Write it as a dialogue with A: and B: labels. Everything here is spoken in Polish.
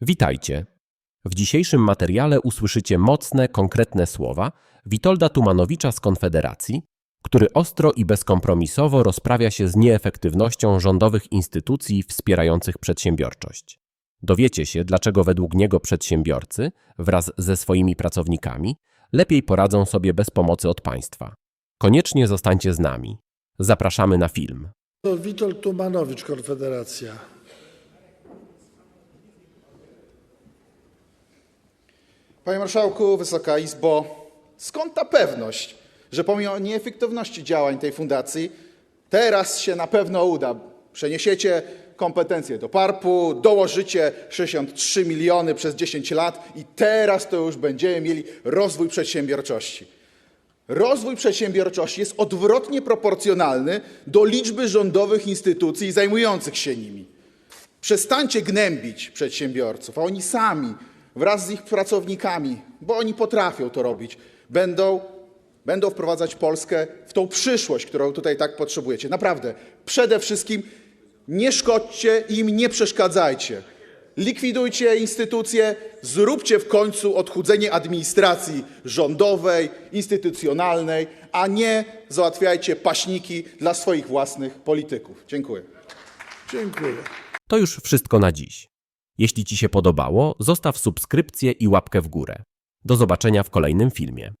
A: Witajcie. W dzisiejszym materiale usłyszycie mocne, konkretne słowa Witolda Tumanowicza z Konfederacji, który ostro i bezkompromisowo rozprawia się z nieefektywnością rządowych instytucji wspierających przedsiębiorczość. Dowiecie się, dlaczego według niego przedsiębiorcy wraz ze swoimi pracownikami lepiej poradzą sobie bez pomocy od państwa. Koniecznie zostańcie z nami. Zapraszamy na film.
B: To Witold Tumanowicz, Konfederacja.
C: Panie Marszałku, Wysoka Izbo, skąd ta pewność, że pomimo nieefektywności działań tej fundacji, teraz się na pewno uda? Przeniesiecie kompetencje do PARP-u, dołożycie 63 miliony przez 10 lat i teraz to już będziemy mieli rozwój przedsiębiorczości. Rozwój przedsiębiorczości jest odwrotnie proporcjonalny do liczby rządowych instytucji zajmujących się nimi. Przestańcie gnębić przedsiębiorców, a oni sami wraz z ich pracownikami, bo oni potrafią to robić, będą, będą wprowadzać Polskę w tą przyszłość, którą tutaj tak potrzebujecie. Naprawdę, przede wszystkim nie szkodźcie im, nie przeszkadzajcie. Likwidujcie instytucje, zróbcie w końcu odchudzenie administracji rządowej, instytucjonalnej, a nie załatwiajcie paśniki dla swoich własnych polityków. Dziękuję.
B: Dziękuję.
A: To już wszystko na dziś. Jeśli Ci się podobało, zostaw subskrypcję i łapkę w górę. Do zobaczenia w kolejnym filmie.